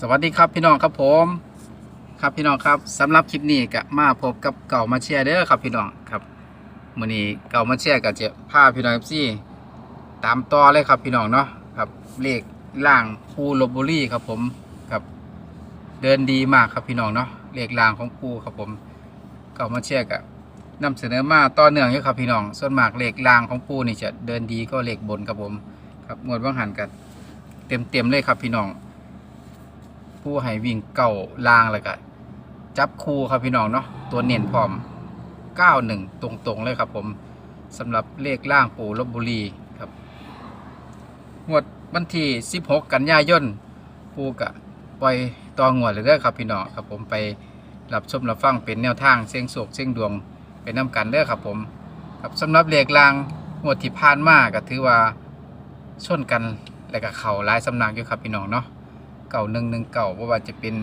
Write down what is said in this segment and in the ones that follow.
สวัสดีครับพี่น้องครับผมครับพี่น้องครับสำหรับคลิปนี้ก็มาพบกับเก่ามาเชียร์เด้อครับพี่น้องครับมื้อนี้เก่ามาเชียร์ก็จะพาพี่น้อง FC ตามต่อเลยครับพี่น้องเนาะครับเลขล่างปูลบบุรีครับผมครับเดินดีมากครับพี่น้องเนาะเลขล่างของปูครับผมเก่ามาเชียร์ก็นำเสนอมาต่อเนื่องอยู่ครับพี่น้อง ส่วนมากเลขล่างของปูนี่จะเดินดีก็เลขบนครับผมครับงวดว่างหันกันเต็มเต็มเลยครับพี่น้อง ผู้ให้วิ่งเก่าลางแล้วก็จับคู่ครับพี่น้องเนาะตัวเน้นพร้อม 91 ตรงๆเลยครับผมสำหรับเลขล่างปู่ลบบุรีครับงวดวันที่ 16 กันยายนปูกะปล่อยตองวดเลยเด้อครับพี่น้องครับผมไปรับชมรับฟังเป็นแนวทางเสียงโศกเสียงดวงเป็นน้ำกันเด้อครับผมครับสำหรับเลขล่างงวดที่ผ่านมาก็ถือว่าชนกันแล้วก็เข่าหลายสำนักอยู่ครับพี่น้องเนาะ เก่าหนึ่งหนึ่งเก่าว่าจะเป็น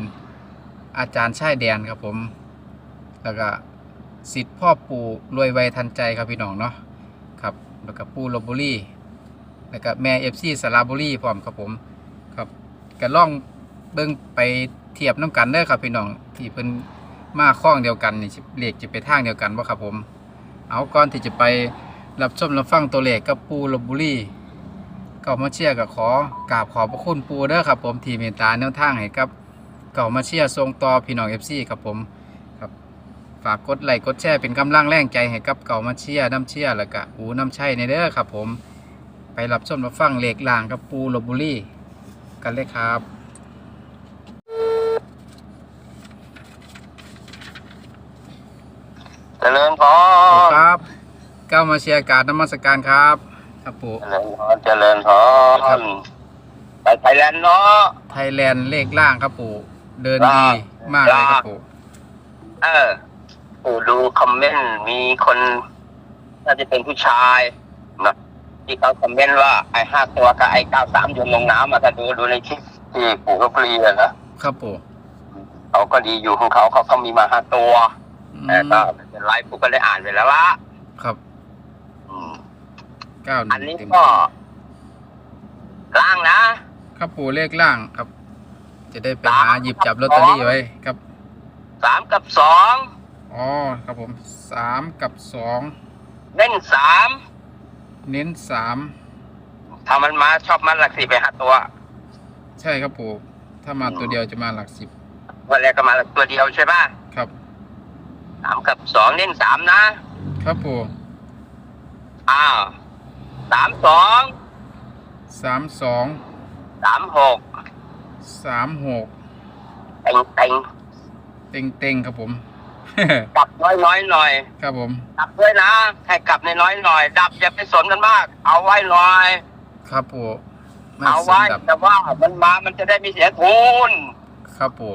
อาจารย์ชายแดนครับผม แล้วก็สิทธิ์พ่อปู่รวยไวทันใจครับพี่น้องเนาะครับแล้วก็ปู่ลบบุรีแล้วก็แม่เอฟซีสระบุรีพร้อมครับผมครับก็ล่องเบิ่งไปเทียบน้ำกันเด้อครับพี่น้องที่เพิ่นมาข้องเดียวกันนี่เลขจะไปทางเดียวกันบ่ครับผม เอาก่อนที่จะไปรับชมรับฟังตัวเลขกับปูลบบุรี เก่ามาเชียร์ก็ขอกราบขอบพระคุณปูเด้อครับผมที่เมตตาแนวทางให้กับเก่ามาเชียร์ทรงต่อพี่น้อง FC ครับผมครับฝากกดไลค์กดแชร์เป็นกำลังแรงใจให้กับเก่ามาเชียร์น้ำเชียร์แล้วก็อูน้ำชัยในเด้อครับผมไปรับชมรับฟังเลขลางกับปูลบบุรีกันเลยครับ เจริญพครรับ เก้ามาเชียร์การนมัสการครับ ครับปูเจริญพรเจริญพรไปไทยแลนด์เนาะ ไทยแลนด์เลขล่างครับปูเดินดีมากเลยครับปูเออปู่ดูคอมเมนต์มีคนน่าจะเป็นผู้ชายนะที่เขาคอมเมนต์ว่าไอ้ห้าตัวกับไอ้เก้าสามโยนลงน้ำมาถ้าดูดูในคลิปที่ปู่ก็ฟรีอะนะครับปูเขาก็ดีอยู่ของเขาเขาก็มีมาห้าตัวอืแต่มก็ไม่เป็นไรปู่ก็ได้อ่านไปแล้วละครับอืม เก้าหอันนึ่งนี้เต็มก็ ล่างนะ ครับปูเลขล่างครับ จะได้ไปหาหยิบจับลอตเตอรี่ไว้ครับ สามกับสองอ๋อครับผมสามกับสองเล่นสามเน้นสามถ้ามันมาชอบมันหลักสี่ไปห้าตัวใช่ครับปูถ้ามาตัวเดียวจะมาหลักสิบวันแรกก็มาตัวเดียวใช่ป่ะครับ สามกับสองเล่นสามนะ ครับปูอ้าว สามสองสามสองสามหกสามหกเต็งเต็งเต็งเต็งครับผม กลับน้อยน้อยๆหน่อย ครับผมกลับด้วยนะให้กลับในน้อยๆหน่อย ดับอย่าไปสนกันมาก เอาไว้หน่อย ครับปูไม่เอาสนไว้ดับแต่ว่ามันมามันจะได้ไม่เสียทุนครับปู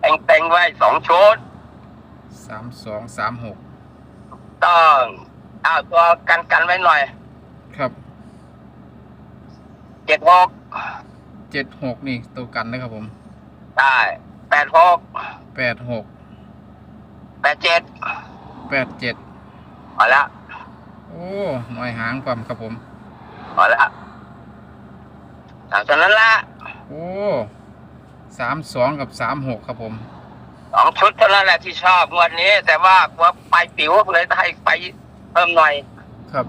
เต็งเต็งไว้สองชุดสามสองสามหกต้องเอาตัวกันกันไว้หน่อยครับ เจ็ดหกเจ็ดหกนี่ตัวกันนะครับผมได้แปดหกแปดหกแปดเจ็ดแปดเจ็ดพอแล้วโอ้หน่อยหางความครับผมพอแล้วหลังจากนั้นละโอ้สามสองกับสามหกครับผมสองชุดเท่านั้นแหละที่ชอบงวันนี้ แต่ว่าว่าไปปิ๋วเลยให้ไปเพิ่มหน่อย ครับ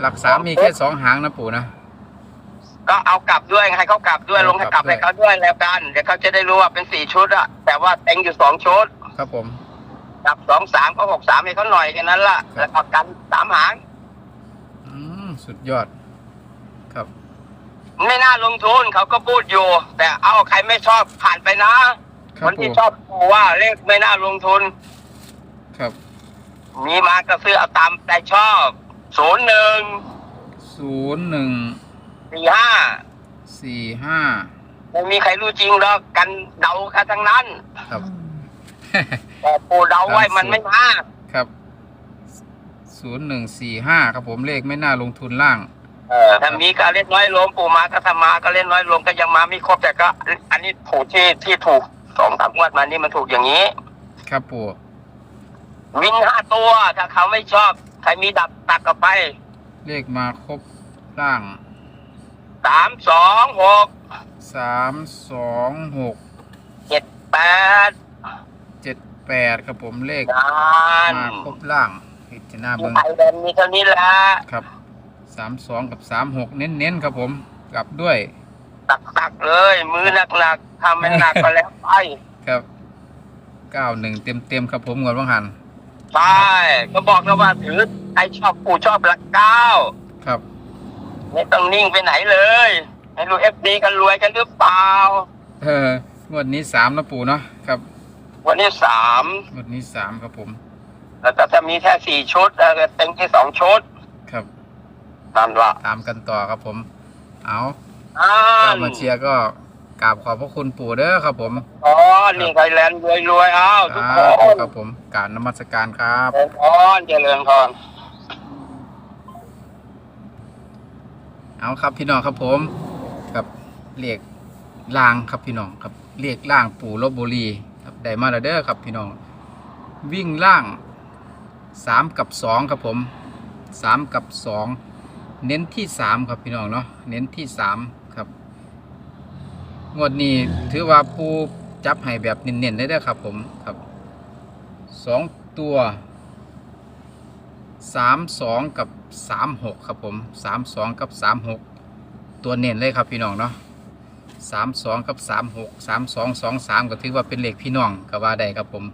หลักสามมีแค่สองหางนะปู่นะ ก็เอากลับด้วยให้เขากลับด้วยเอาลงให้กลับกลับด้วยให้เขาด้วยแล้วกันเดี๋ยวเขาจะได้รู้ว่าเป็นสี่ชุดอะแต่ว่าเต็งอยู่สองชุดครับผมกลับสองสามก็หกสามให้เขาหน่อยแค่นั้นละครับแล้วก็กันสามหาง อืมสุดยอด ครับ ไม่น่าลงทุนเขาก็พูดอยู่ แต่เอาใครไม่ชอบผ่านไปนะครับนที่ปู่ชอบดูว่าเลขไม่น่าลงทุน ครับ มีมาก็ซื้อเอาตามใจชอบศูนย์หนึ่งศูนย์หนึ่ง สี่ห้าสี่ห้าไม่มีใครรู้จริงหรอกกันเดากันทั้งนั้น ครับ แต่ปูเดาไว้มันไม่มาครับศูนย์หนึ่งสี่ห้าครับผมเลขไม่น่าลงทุนล่าง เออถ้ามีก็เล่นน้อยลงปูมาก็ถ้ามาก็เล่นน้อยลงก็ยังมาไม่ครบแต่ก็ อันนี้ถูกที่ที่ถูกสองสามงวดมานี่มันถูกอย่างนี้ ครับปู่วิ่งห้าตัว ถ้าเขาไม่ชอบ ใครมีดับตักก็ไป เลขมาครบล่าง สามสองหกสามสองหกเจ็ดแปดเจ็ดแปดครับผมเลขงานมาครบล่างพิจารณาอยู่เบิ้งไทยแลนด์มีเท่านี้แหละครับสามสองกับสามหกเน้นๆครับผม กลับด้วย ตักตักๆเลย มือหนักๆทำมันหนักก็แล้วไปครับเก้าหนึ่งเต็มเต็มๆครับผมงวดว่างหันใช่ก็บอกแล้วว่าถือใครชอบปู่ชอบหลักเก้าครับ ไม่ต้องนิ่งไปไหนเลยให้รู้เอฟดีกันรวยกันหรือเปล่า เอองวดนี้สามนะปู่เนาะครับวันนี้สามงวดนี้สามครับผม แล้วก็จะมีแค่สี่ชุดแล้วก็เต็มที่สองชุดครับ นั่นละตามกันต่อครับผม เอาอ่าก็มาเชียร์ก็กราบขอบพระคุณปู่เด้อครับผมอ๋อนิ่งไทยแลนด์รวยรวยๆอ้าวทุกคครับนครับผมกรารนมัสการครับ เจริญพรเจริญพร เอาครับพี่น้องครับผมกับเรียกล่างครับพี่น้องครับเรียกล่างปู่ลบบุรีครับได้มาแล้วเด้อครับพี่น้อง วิ่งล่างสามกับสองครับผมสามกับสองเน้นที่สามครับพี่น้องเนาะเน้นที่สามครับงวดนี้ถือว่าปูจับให้แบบเน้นๆได้เด้อครับผมครับสองตัวสามสองกับ สามหกครับผมสามสองกับสามหกตัวเน้นเลยครับพี่น้องเนาะสามสองกับสามหกสามสองสองสามก็ถือว่าเป็นเลขพี่น้องก็ว่าได้ครับผม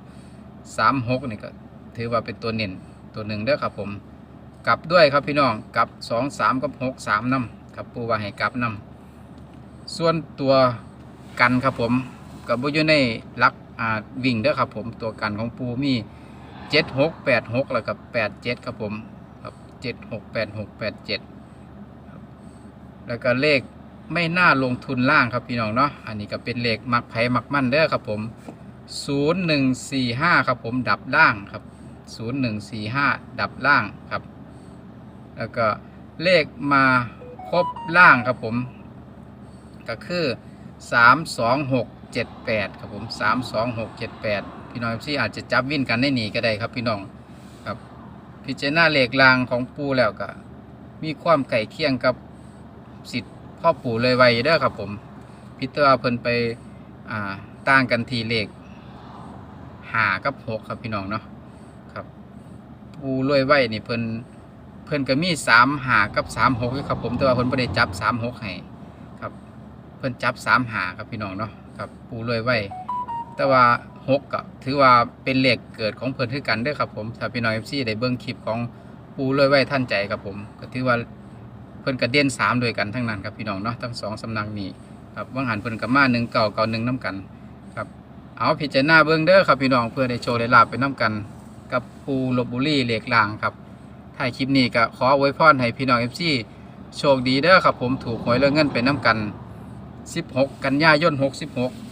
สามหกนี่ก็ถือว่าเป็นตัวเน่นตัวหนึ่งเด้อครับผม กลับด้วยครับพี่น้องกลับสองสามกับหกสามนำครับปูว่าให้กลับนำส่วนตัวกันครับผมกับบุอยู่ในลักวิ่งเด้อครับผมตัวกันของปูมีเจ็ดหกแปดหกแล้วกับแปดเจ็ดครับผม เจ็ดหกแปดหกแปดเจ็ดแล้วก็เลขไม่น่าลงทุนล่างครับพี่น้องเนาะ อันนี้ก็เป็นเลขมักไผ่มักมั่นเด้อครับผมศูนย์หนึ่งสี่ห้าครับผมดับล่างครับศูนย์หนึ่งสี่ห้าดับล่างครับ แล้วก็เลขมาครบล่างครับผม ก็คือสามสองหกเจ็ดแปดครับผมสามสองหกเจ็ดแปดพี่น้องที่อาจจะจับวิ่นกันได้หนีก็ได้ครับพี่น้อง พิจารณาเหลขลางของปูแล้วก็มีความไก่เคียงกับสิทธิ์พ่อปู่เลยไวเด้อครับผม พิจารณาเพิ่นไปอ่าต่างกันทีเหลขหากับหกครับพี่น้องเนาะครับ ปูรวยไว้นี่เพิ่นเพิ่นก็มีสามหากับสามหกครับผมแต่ว่าเพิ่นไม่ได้จับสามหกให้ครับ เพิ่นจับสามหาครับพี่น้องเนาะครับปูรวยไว้แต่ว่า หกก็ถือว่าเป็นเลขเกิดของเพิ่นคือกันเด้อครับผมถ้าพี่น้องเอฟซีได้เบิ่งคลิปของปูรวยไว้ท่านใจครับผมก็ถือว่าเพิ่นกระเด่นสามด้วยกันทั้งนั้นครับพี่น้องเนาะทั้งสองสำนักนี้ครับว่างหันเพิ่นกับมาหนึ่งเก่าเก่าหนึ่งน้กันเอาพิจารณาเบื้องเด้อครับพี่น้องเพื่อได้โชว์ได้ลาบไปน้ำกัน กับปูลบบุรีเหล็กลางครับถ่ายคลิปนี้ก็ขออวยพรให้พี่น้องเอฟซีโชคดีเด้อครับผมถูกหวยเรื่องเงินไปน้ำกัน 16 กันยายน66